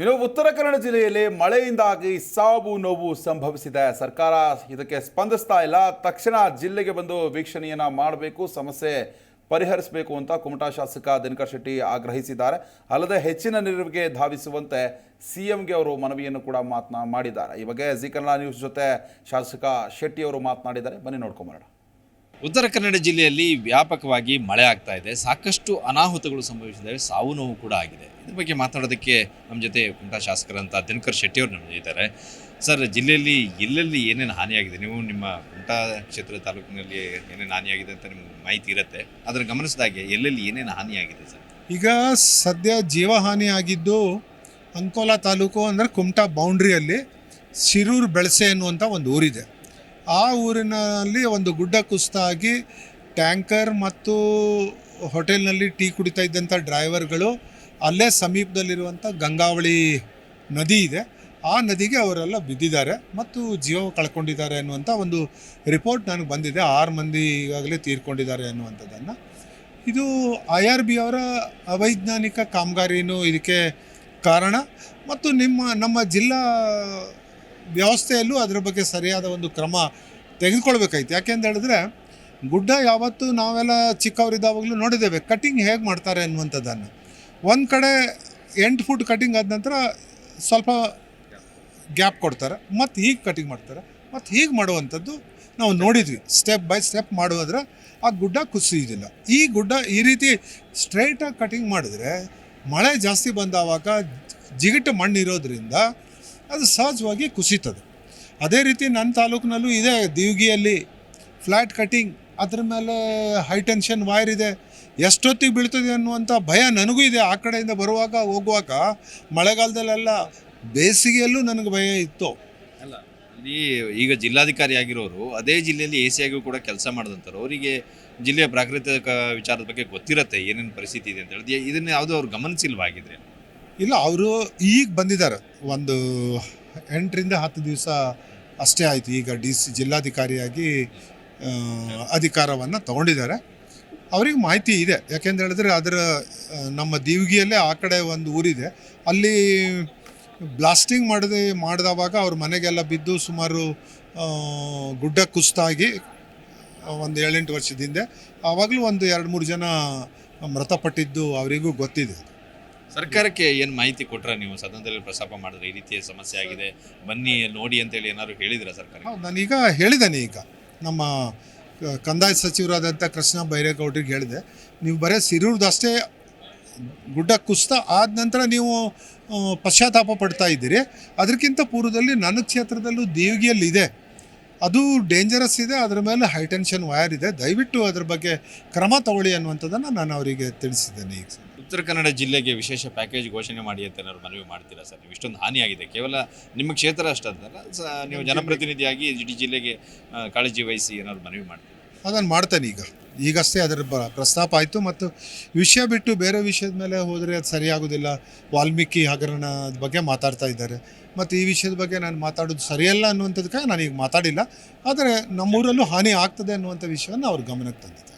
ಇನ್ನು ಉತ್ತರ ಕನ್ನಡ ಜಿಲ್ಲೆಯಲ್ಲಿ ಮಳೆಯಿಂದಾಗಿ ಸಾವು ನೋವು ಸಂಭವಿಸಿದೆ. ಸರ್ಕಾರ ಇದಕ್ಕೆ ಸ್ಪಂದಿಸ್ತಾ ಇಲ್ಲ. ತಕ್ಷಣ ಜಿಲ್ಲೆಗೆ ಬಂದು ವೀಕ್ಷಣೆಯನ್ನು ಮಾಡಬೇಕು, ಸಮಸ್ಯೆ ಪರಿಹರಿಸಬೇಕು ಅಂತ ಕುಮಟಾ ಶಾಸಕ ದಿನಕರ್ ಶೆಟ್ಟಿ ಆಗ್ರಹಿಸಿದ್ದಾರೆ. ಅಲ್ಲದೆ ಹೆಚ್ಚಿನ ನೆರವಿಗೆ ಧಾವಿಸುವಂತೆ ಸಿ ಎಂಗೆ ಅವರು ಮನವಿಯನ್ನು ಕೂಡ ಮಾತನಾ ಮಾಡಿದ್ದಾರೆ. ಈ ಬಗ್ಗೆ ಜಿ ಕನ್ನಡ ನ್ಯೂಸ್ ಜೊತೆ ಶಾಸಕ ಶೆಟ್ಟಿ ಅವರು ಮಾತನಾಡಿದ್ದಾರೆ. ಬನ್ನಿ ನೋಡ್ಕೊಂಬರೋಣ ಉತ್ತರ ಕನ್ನಡ ಜಿಲ್ಲೆಯಲ್ಲಿ ವ್ಯಾಪಕವಾಗಿ ಮಳೆ ಆಗ್ತಾ ಇದೆ. ಸಾಕಷ್ಟು ಅನಾಹುತಗಳು ಸಂಭವಿಸಿದ್ದಾವೆ ಸಾವು ನೋವು ಕೂಡ ಆಗಿದೆ. ಇದ್ರ ಬಗ್ಗೆ ಮಾತಾಡೋದಕ್ಕೆ ನಮ್ಮ ಜೊತೆ ಕುಂಟಾ ಶಾಸಕರಂತ ದಿನಕರ್ ಶೆಟ್ಟಿ ಅವರು ನಮ್ಮ ಇದ್ದಾರೆ. ಸರ್, ಜಿಲ್ಲೆಯಲ್ಲಿ ಎಲ್ಲೆಲ್ಲಿ ಏನೇನು ಹಾನಿಯಾಗಿದೆ? ನೀವು ನಿಮ್ಮ ಕುಂಟಾ ಕ್ಷೇತ್ರ ತಾಲೂಕಿನಲ್ಲಿ ಏನೇನು ಹಾನಿಯಾಗಿದೆ ಅಂತ ನಿಮ್ಗೆ ಮಾಹಿತಿ ಇರುತ್ತೆ. ಅದರ ಗಮನಿಸಿದಾಗೆ ಎಲ್ಲೆಲ್ಲಿ ಏನೇನು ಹಾನಿಯಾಗಿದೆ ಸರ್? ಈಗ ಸದ್ಯ ಜೀವಹಾನಿ ಆಗಿದ್ದು ಅಂಕೋಲಾ ತಾಲೂಕು ಅಂದರೆ ಕುಮಟಾ ಬೌಂಡ್ರಿಯಲ್ಲಿ ಶಿರೂರು ಬೆಳಸೆ ಅನ್ನುವಂಥ ಒಂದು ಊರಿದೆ. ಆ ಊರಿನಲ್ಲಿ ಒಂದು ಗುಡ್ಡ ಕುಸಿತಾಗಿ ಟ್ಯಾಂಕರ್ ಮತ್ತು ಹೋಟೆಲ್ನಲ್ಲಿ ಟೀ ಕುಡಿತಾ ಇದ್ದಂಥ ಡ್ರೈವರ್ಗಳು ಅಲ್ಲೇ ಸಮೀಪದಲ್ಲಿರುವಂಥ ಗಂಗಾವಳಿ ನದಿ ಇದೆ. ಆ ನದಿಗೆ ಅವರೆಲ್ಲ ಬಿದ್ದಿದ್ದಾರೆ ಮತ್ತು ಜೀವ ಕಳ್ಕೊಂಡಿದ್ದಾರೆ ಅನ್ನುವಂಥ ಒಂದು ರಿಪೋರ್ಟ್ ನನಗೆ ಬಂದಿದೆ. ಆರು ಮಂದಿ ಈಗಾಗಲೇ ತೀರ್ಕೊಂಡಿದ್ದಾರೆ ಅನ್ನುವಂಥದ್ದನ್ನು. ಇದು ಐ ಆರ್ ಬಿ ಅವರ ಅವೈಜ್ಞಾನಿಕ ಕಾಮಗಾರಿನೂ ಇದಕ್ಕೆ ಕಾರಣ. ಮತ್ತು ನಿಮ್ಮ, ನಮ್ಮ ಜಿಲ್ಲಾ ವ್ಯವಸ್ಥೆಯಲ್ಲೂ ಅದರ ಬಗ್ಗೆ ಸರಿಯಾದ ಒಂದು ಕ್ರಮ ತೆಗೆದುಕೊಳ್ಬೇಕಾಯ್ತು. ಯಾಕೆಂತ ಹೇಳಿದ್ರೆ, ಗುಡ್ಡ ಯಾವತ್ತೂ ನಾವೆಲ್ಲ ಚಿಕ್ಕವರಿದ್ದಾವಾಗಲೂ ನೋಡಿದ್ದೇವೆ. ಕಟಿಂಗ್ ಹೇಗೆ ಮಾಡ್ತಾರೆ ಅನ್ನುವಂಥದ್ದನ್ನು. ಒಂದು ಕಡೆ ಎಂಟು ಫುಟ್ ಕಟಿಂಗ್ ಆದ ನಂತರ ಸ್ವಲ್ಪ ಗ್ಯಾಪ್ ಕೊಡ್ತಾರೆ, ಮತ್ತು ಹೀಗೆ ಕಟಿಂಗ್ ಮಾಡ್ತಾರೆ, ಮತ್ತು ಹೀಗೆ ಮಾಡುವಂಥದ್ದು ನಾವು ನೋಡಿದ್ವಿ. ಸ್ಟೆಪ್ ಬೈ ಸ್ಟೆಪ್ ಮಾಡೋದ್ರೆ ಆ ಗುಡ್ಡ ಕುಸಿಯೋದಿಲ್ಲ ಈ ಗುಡ್ಡ ಈ ರೀತಿ ಸ್ಟ್ರೈಟಾಗಿ ಕಟಿಂಗ್ ಮಾಡಿದ್ರೆ ಮಳೆ ಜಾಸ್ತಿ ಬಂದಾವಾಗ ಜಿಗಿಟ ಮಣ್ಣು ಇರೋದ್ರಿಂದ ಅದು ಸಹಜವಾಗಿ ಕುಸಿತದೆ. ಅದೇ ರೀತಿ ನನ್ನ ತಾಲೂಕಿನಲ್ಲೂ ಇದೆ, ದಿವ್ಗಿಯಲ್ಲಿ ಫ್ಲ್ಯಾಟ್ ಕಟಿಂಗ್ ಅದ್ರ ಮೇಲೆ ಹೈ ಟೆನ್ಷನ್ ವೈರ್ ಇದೆ. ಎಷ್ಟೊತ್ತಿಗೆ ಬೀಳ್ತದೆ ಅನ್ನುವಂಥ ಭಯ ನನಗೂ ಇದೆ. ಆ ಕಡೆಯಿಂದ ಬರುವಾಗ ಹೋಗುವಾಗ ಮಳೆಗಾಲದಲ್ಲೆಲ್ಲ ಬೇಸಿಗೆಯಲ್ಲೂ ನನಗೆ ಭಯ ಇತ್ತು. ಅಲ್ಲ ಅಲ್ಲಿ ಈಗ ಜಿಲ್ಲಾಧಿಕಾರಿ ಆಗಿರೋರು ಅದೇ ಜಿಲ್ಲೆಯಲ್ಲಿ ಎ ಸಿ ಆಗಿಯೂ ಕೂಡ ಕೆಲಸ ಮಾಡಿದಂಥವ್ರು ಅವರಿಗೆ ಜಿಲ್ಲೆಯ ಪ್ರಾಕೃತಿಕ ವಿಚಾರದ ಬಗ್ಗೆ ಗೊತ್ತಿರತ್ತೆ ಏನೇನು ಪರಿಸ್ಥಿತಿ ಇದೆ ಅಂತ ಹೇಳಿ ಇದನ್ನ ಯಾವುದೋ ಅವ್ರು ಗಮನಿಸಿಲ್ವಾಗಿದ್ರೆ? ಇಲ್ಲ ಅವರು ಈಗ ಬಂದಿದ್ದಾರೆ. ಒಂದು ಎಂಟರಿಂದ ಹತ್ತು ದಿವಸ ಅಷ್ಟೇ ಆಯಿತು. ಈಗ ಡಿ ಸಿ ಜಿಲ್ಲಾಧಿಕಾರಿಯಾಗಿ ಅಧಿಕಾರವನ್ನು ತಗೊಂಡಿದ್ದಾರೆ. ಅವ್ರಿಗೆ ಮಾಹಿತಿ ಇದೆ. ಯಾಕೆಂತ ಹೇಳಿದ್ರೆ ಅದರ ನಮ್ಮ ದೀವಿಗೆಯಲ್ಲೇ ಆ ಕಡೆ ಒಂದು ಊರಿದೆ. ಅಲ್ಲಿ ಬ್ಲಾಸ್ಟಿಂಗ್ ಮಾಡಿದೆ ಮಾಡಿದವಾಗ ಅವ್ರ ಮನೆಗೆಲ್ಲ ಬಿದ್ದು ಸುಮಾರು ಗುಡ್ಡ ಕುಸ್ತಾಗಿ ಒಂದು ಏಳೆಂಟು ವರ್ಷದ ಹಿಂದೆ ಆವಾಗಲೂ ಒಂದು ಎರಡು ಮೂರು ಜನ ಮೃತಪಟ್ಟಿದ್ದು ಅವರಿಗೂ ಗೊತ್ತಿದೆ ಸರ್ಕಾರಕ್ಕೆ ಏನು ಮಾಹಿತಿ ಕೊಟ್ಟರೆ ನೀವು? ಸದನದಲ್ಲಿ ಪ್ರಸ್ತಾಪ ಮಾಡಿದ್ರೆ ಈ ರೀತಿಯ ಸಮಸ್ಯೆ ಆಗಿದೆ. ಬನ್ನಿ ನೋಡಿ ಅಂತೇಳಿ ಏನಾದ್ರು ಹೇಳಿದ್ರ ಸರ್ಕಾರ ನಾನೀಗ ಹೇಳಿದ್ದೇನೆ ಈಗ. ನಮ್ಮ ಕಂದಾಯ ಸಚಿವರಾದಂಥ ಕೃಷ್ಣ ಬೈರೇಗೌಡ್ರಿಗೆ ಹೇಳಿದೆ. ನೀವು ಬರೀ ಸಿರೂರ್ದಷ್ಟೇ ಗುಡ್ಡ ಕುಸ್ತ ಆದ ನಂತರ ನೀವು ಪಶ್ಚಾತ್ತಾಪ ಪಡ್ತಾ ಇದ್ದೀರಿ. ಅದಕ್ಕಿಂತ ಪೂರ್ವದಲ್ಲಿ ನನ್ನ ಕ್ಷೇತ್ರದಲ್ಲೂ ದೇವಿಗೆಯಲ್ಲಿದೆ. ಅದು ಡೇಂಜರಸ್ ಇದೆ, ಅದರ ಮೇಲೆ ಹೈಟೆನ್ಷನ್ ವಯರ್ ಇದೆ. ದಯವಿಟ್ಟು ಅದರ ಬಗ್ಗೆ ಕ್ರಮ ತಗೊಳ್ಳಿ ಅನ್ನುವಂಥದ್ದನ್ನು ನಾನು ಅವರಿಗೆ ತಿಳಿಸಿದ್ದೇನೆ ಈಗ. ಉತ್ತರ ಕನ್ನಡ ಜಿಲ್ಲೆಗೆ ವಿಶೇಷ ಪ್ಯಾಕೇಜ್ ಘೋಷಣೆ ಮಾಡಿ ಅಂತ ಏನಾದ್ರು ಮನವಿ ಮಾಡ್ತೀರಾ ಸರ್? ನೀವು ಇಷ್ಟೊಂದು ಹಾನಿಯಾಗಿದೆ ಕೇವಲ ನಿಮ್ಮ ಕ್ಷೇತ್ರ ಅಷ್ಟಲ್ಲ ಸ- ನೀವು ಜನಪ್ರತಿನಿಧಿಯಾಗಿ ಇಡೀ ಜಿಲ್ಲೆಗೆ ಆ, ಕಾಳಜಿ ವಹಿಸಿ ಏನಾದ್ರು ಮನವಿ ಮಾಡ್ತೀರಾ? ಅದನ್ನು ಮಾಡ್ತೇನೆ ಈಗ. ಈಗಷ್ಟೇ ಅದರ ಬ ಪ್ರಸ್ತಾಪ ಆಯಿತು ಮತ್ತು ವಿಷಯ ಬಿಟ್ಟು ಬೇರೆ ವಿಷಯದ ಮೇಲೆ ಹೋದರೆ ಅದು ಸರಿಯಾಗೋದಿಲ್ಲ. ವಾಲ್ಮೀಕಿ ಹಗರಣದ ಬಗ್ಗೆ ಮಾತಾಡ್ತಾ ಇದ್ದಾರೆ. ಮತ್ತು ಈ ವಿಷಯದ ಬಗ್ಗೆ ನಾನು ಮಾತಾಡೋದು ಸರಿಯಲ್ಲ ಅನ್ನುವಂಥದ್ದಕ್ಕೆ ನಾನು ಈಗ ಮಾತಾಡಿಲ್ಲ. ಆದರೆ ನಮ್ಮೂರಲ್ಲೂ ಹಾನಿ ಆಗ್ತದೆ ಅನ್ನುವಂಥ ವಿಷಯವನ್ನು ಅವ್ರ ಗಮನಕ್ಕೆ ತಂದಿದ್ದಾರೆ.